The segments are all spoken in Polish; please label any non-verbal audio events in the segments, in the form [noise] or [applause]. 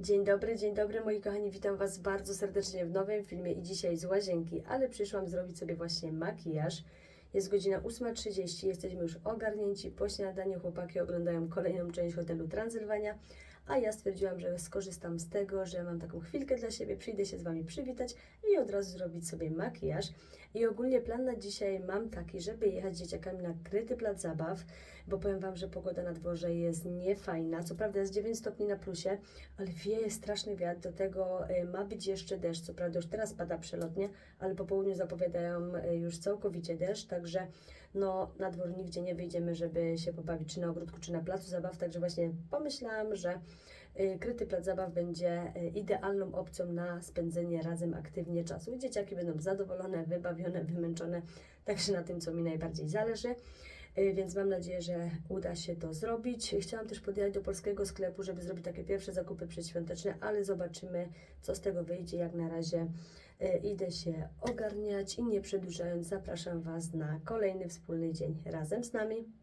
Dzień dobry, dzień dobry moi kochani, witam Was bardzo serdecznie w nowym filmie i dzisiaj z łazienki, ale przyszłam zrobić sobie właśnie makijaż. Jest godzina 8.30, jesteśmy już ogarnięci po śniadaniu, chłopaki oglądają kolejną część hotelu Transylwania, a ja stwierdziłam, że skorzystam z tego, że mam taką chwilkę dla siebie, przyjdę się z Wami przywitać i od razu zrobić sobie makijaż. I ogólnie plan na dzisiaj mam taki, żeby jechać z dzieciakami na kryty plac zabaw, bo powiem Wam, że pogoda na dworze jest niefajna. Co prawda jest 9 stopni na plusie, ale wieje straszny wiatr. Do tego e, ma być jeszcze deszcz. Co prawda już teraz pada przelotnie, ale po południu zapowiadają e, już całkowicie deszcz, także no na dwór nigdzie nie wyjdziemy, żeby się pobawić, czy na ogródku, czy na placu zabaw. Także właśnie pomyślałam, że e, kryty plac zabaw będzie e, idealną opcją na spędzenie razem aktywnie czasu. Dzieciaki będą zadowolone, wybawione, wymęczone, także na tym, co mi najbardziej zależy. Y, Więc mam nadzieję, że uda się to zrobić. Chciałam też podjechać do polskiego sklepu, żeby zrobić takie pierwsze zakupy przedświąteczne, ale zobaczymy, co z tego wyjdzie. Jak na razie y, idę się ogarniać i nie przedłużając, zapraszam Was na kolejny wspólny dzień razem z nami.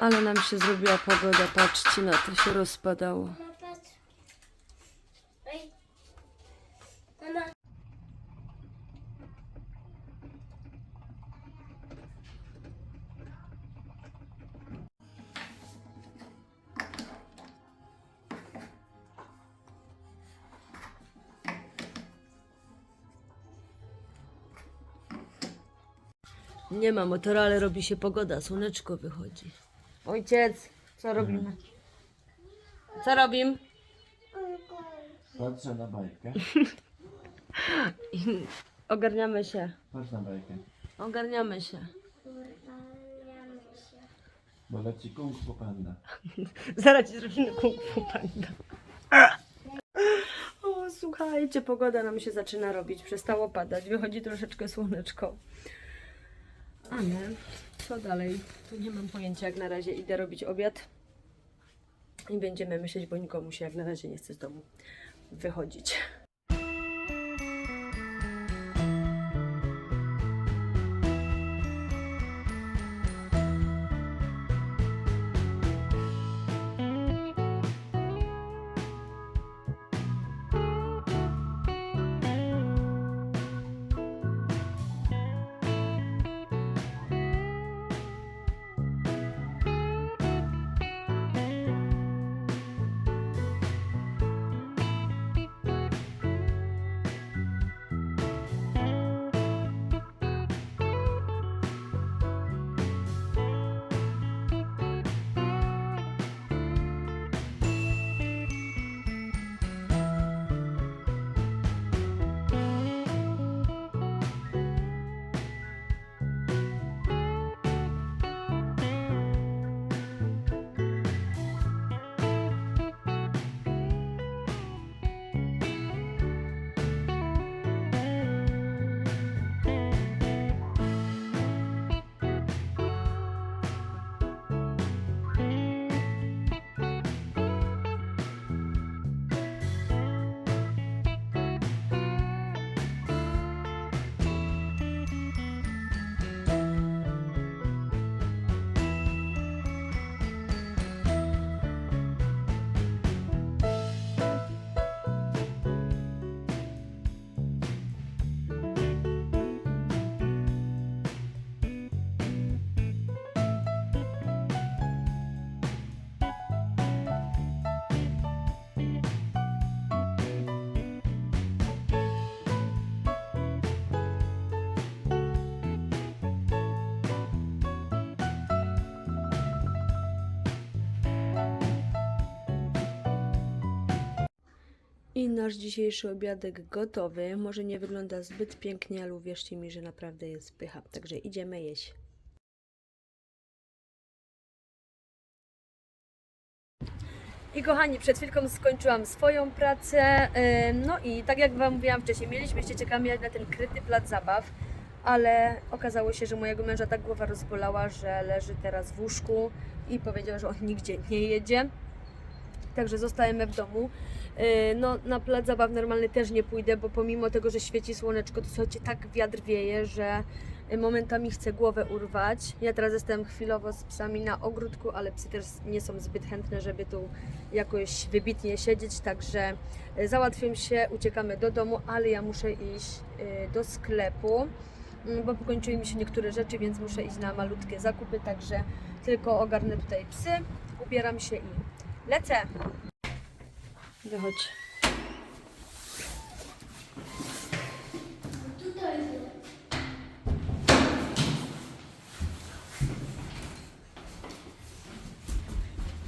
Ale nam się zrobiła pogoda, patrzcie na to się rozpadało. Nie ma motora, ale robi się pogoda, słoneczko wychodzi. Ojciec, co robimy? Co robimy? Patrzę na bajkę. [laughs] Ogarniamy się, Patrz na bajkę. ogarniamy się. Bo leci kung fu panda. [laughs] Zaraz ci zrobimy kung fu panda. [laughs] O, słuchajcie. Słuchajcie, pogoda nam się zaczyna robić. Przestało padać, wychodzi troszeczkę słoneczko. Ale co dalej? Tu nie mam pojęcia jak na razie. Idę robić obiad i będziemy myśleć, bo nikomu się jak na razie nie chce z domu wychodzić. I nasz dzisiejszy obiadek gotowy. Może nie wygląda zbyt pięknie, ale uwierzcie mi, że naprawdę jest pycha. Także idziemy jeść. I kochani, przed chwilką skończyłam swoją pracę. No i tak jak Wam mówiłam wcześniej, mieliśmy się czekać na ten kryty plac zabaw, ale okazało się, że mojego męża tak głowa rozbolała, że leży teraz w łóżku i powiedział, że on nigdzie nie jedzie. Także zostajemy w domu. Yy, No, na plac zabaw normalny też nie pójdę, bo pomimo tego, że świeci słoneczko, to słuchajcie, tak wiatr wieje, że momentami chcę głowę urwać. Ja teraz jestem chwilowo z psami na ogródku, ale psy też nie są zbyt chętne, żeby tu jakoś wybitnie siedzieć, także y, załatwiam się, uciekamy do domu, ale ja muszę iść y, do sklepu, mm, bo pokończyły mi się niektóre rzeczy, więc muszę iść na malutkie zakupy, także tylko ogarnę tutaj psy, ubieram się i lecę. Wychodź.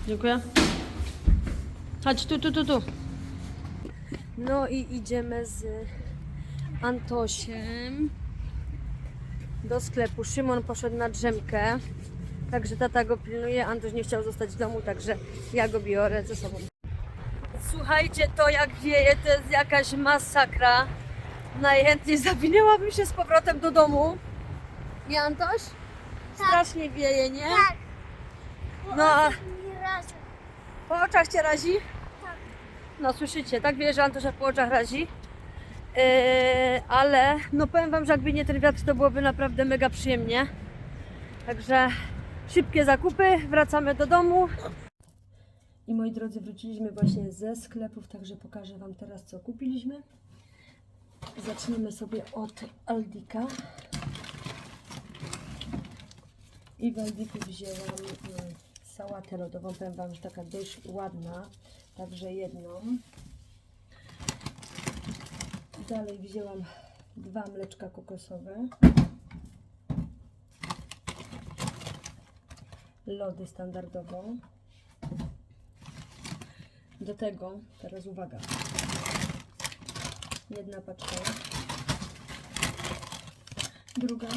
Dziękuję. Chodź tu, tu, tu, tu. No i idziemy z Antosiem do sklepu. Szymon poszedł na drzemkę, także tata go pilnuje. Antoś nie chciał zostać w domu, także ja go biorę ze sobą. Słuchajcie, to jak wieje, to jest jakaś masakra. Najchętniej zawinęłabym się z powrotem do domu. Nie, Antoś? Strasznie wieje, nie? Tak. No, a po oczach cię razi? Tak. No słyszycie, tak wie, że Antosia po oczach razi. Yy, ale no powiem Wam, że jakby nie ten wiatr, to byłoby naprawdę mega przyjemnie. Także szybkie zakupy, wracamy do domu. I moi drodzy, wróciliśmy właśnie ze sklepów, także pokażę Wam teraz, co kupiliśmy. Zaczniemy sobie od Aldika. I w Aldiku wzięłam mm, sałatę lodową, powiem Wam, że taka dość ładna, także jedną. Dalej wzięłam dwa mleczka kokosowe. Lody standardowo. Do tego, teraz uwaga, jedna paczka, druga,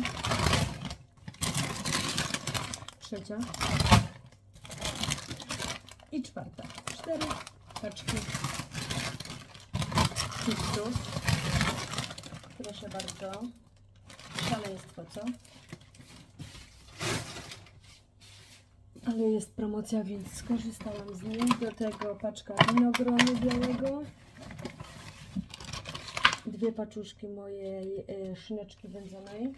trzecia i czwarta. Cztery paczki chipsów. Proszę bardzo. Szaleństwo, co? Ale jest promocja, więc skorzystałam z niej. Do tego paczka winogronu białego. Dwie paczuszki mojej y, szyneczki wędzonej.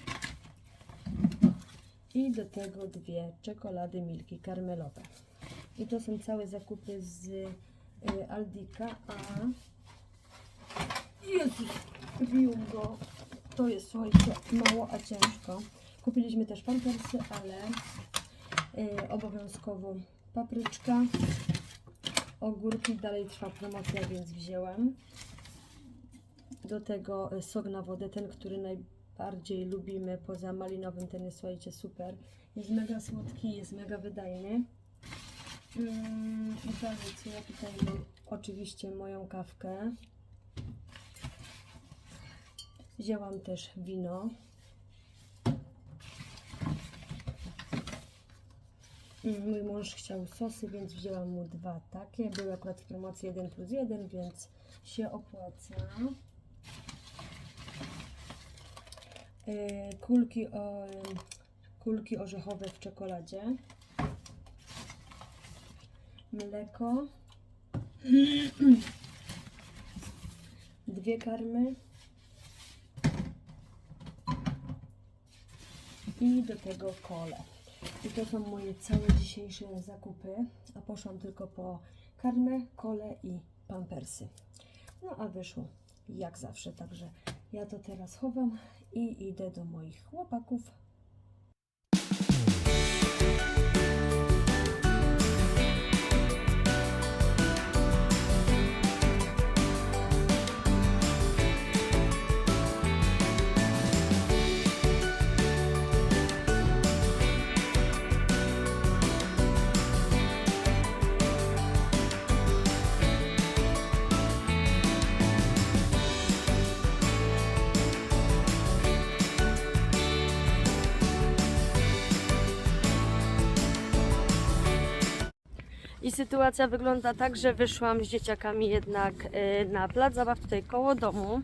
I do tego dwie czekolady Milki karmelowe. I to są całe zakupy z y, Aldika, a Jezus, bił go. To jest, słuchajcie, mało, a ciężko. Kupiliśmy też pampersy, ale obowiązkowo papryczka, ogórki, dalej trwa promocja, więc wzięłam. Do tego y, sok na wodę, ten, który najbardziej lubimy poza malinowym, ten jest, słuchajcie, super. Jest mega słodki, jest mega wydajny. Mm, I dalej, co ja tutaj mam? Oczywiście moją kawkę. Wzięłam też wino. Mój mąż chciał sosy, więc wzięłam mu dwa takie. Były akurat w promocji 1 plus 1, więc się opłaca. Yy, Kulki, o, kulki orzechowe w czekoladzie. Mleko. Dwie karmy. I do tego kole. I to są moje całe dzisiejsze zakupy. A poszłam tylko po karmę, kole i pampersy. No a wyszło jak zawsze. Także ja to teraz chowam i idę do moich chłopaków. I sytuacja wygląda tak, że wyszłam z dzieciakami jednak y, na plac zabaw tutaj koło domu,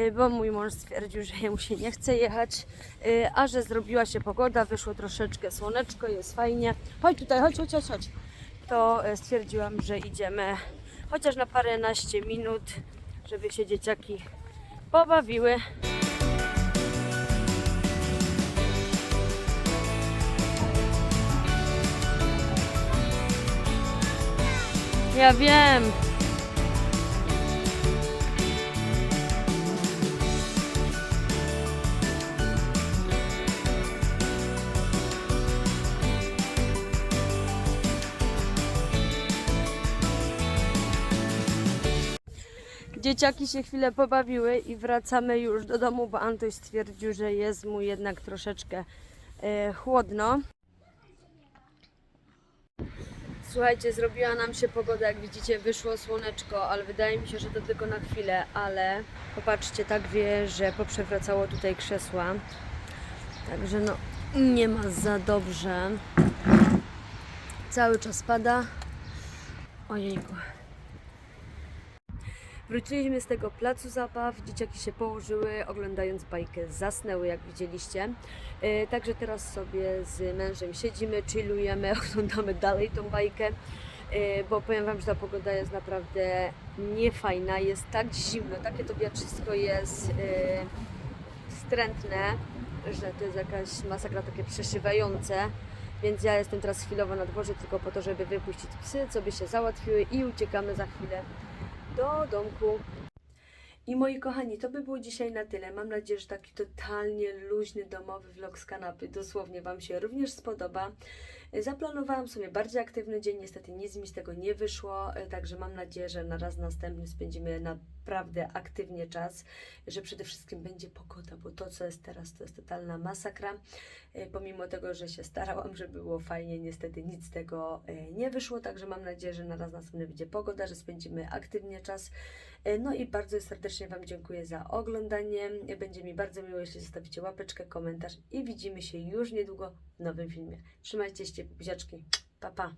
y, bo mój mąż stwierdził, że jemu się nie chce jechać, y, a że zrobiła się pogoda, wyszło troszeczkę słoneczko, jest fajnie. Chodź tutaj, chodź, chodź, chodź. To stwierdziłam, że idziemy chociaż na paręnaście minut, żeby się dzieciaki pobawiły. Ja wiem. Dzieciaki się chwilę pobawiły i wracamy już do domu, bo Antoś stwierdził, że jest mu jednak troszeczkę e, chłodno. Słuchajcie, zrobiła nam się pogoda, jak widzicie, wyszło słoneczko, ale wydaje mi się, że to tylko na chwilę, ale popatrzcie, tak wie, że poprzewracało tutaj krzesła. Także no, nie ma za dobrze. Cały czas pada. Ojejku. Wróciliśmy z tego placu zabaw, dzieciaki się położyły, oglądając bajkę zasnęły, jak widzieliście. E, Także teraz sobie z mężem siedzimy, chillujemy, [laughs] oglądamy dalej tą bajkę, e, bo powiem Wam, że ta pogoda jest naprawdę niefajna, jest tak zimno, takie to wiatrzysko jest e, wstrętne, że to jest jakaś masakra takie przeszywające. Więc ja jestem teraz chwilowo na dworze tylko po to, żeby wypuścić psy, co by się załatwiły i uciekamy za chwilę do domku. I moi kochani, to by było dzisiaj na tyle. Mam nadzieję, że taki totalnie luźny, domowy vlog z kanapy dosłownie Wam się również spodoba. Zaplanowałam sobie bardziej aktywny dzień, niestety nic mi z tego nie wyszło, także mam nadzieję, że na raz następny spędzimy naprawdę aktywnie czas, że przede wszystkim będzie pogoda, bo to, co jest teraz, to jest totalna masakra. E, Pomimo tego, że się starałam, żeby było fajnie, niestety nic z tego e, nie wyszło, także mam nadzieję, że na raz następny będzie pogoda, że spędzimy aktywnie czas. E, No i bardzo serdecznie Wam dziękuję za oglądanie. Będzie mi bardzo miło, jeśli zostawicie łapeczkę, komentarz i widzimy się już niedługo w nowym filmie. Trzymajcie się, buziaczki. Pa, pa.